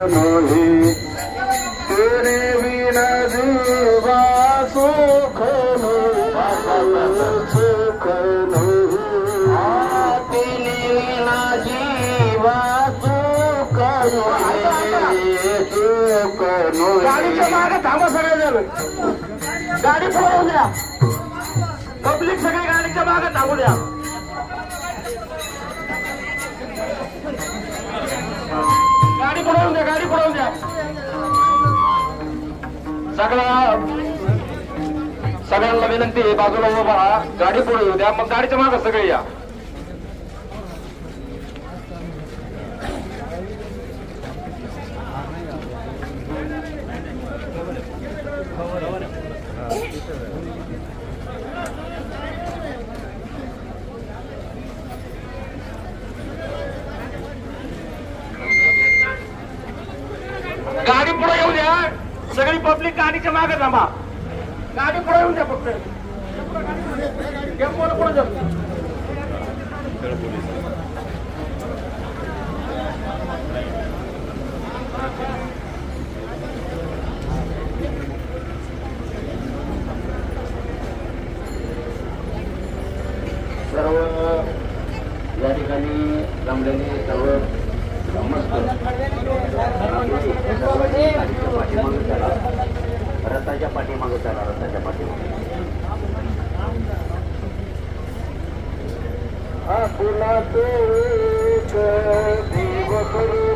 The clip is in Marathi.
नहीं तेरे बिना जीवा सुख सुख तेरे बिना जीवा सुख सुख गाडीच्या मागे थांबा सगळे झालं गाडी पळवून द्या पब्लिक सगळी गाडीच्या मागे थांबू द्या सगळा. सगळ्यांना विनंती आहे बाजूला उभा राहा. गाडी पुढे येऊ द्या. मग गाडीच्या मागे सगळे या. गाडी पुढे येऊ द्या. सगळी पब्लिक गाडीच्या मागे थांबा गाडी पुढे येऊ द्या फक्त टेम्पोला पुढे जाऊ सर्व या ठिकाणी जमलेले सर्व समस्त पाठीमागे चला रथाच्या पाठीमागे चला रथाच्या पाठीमागे. पुन्हा तो एक दिवस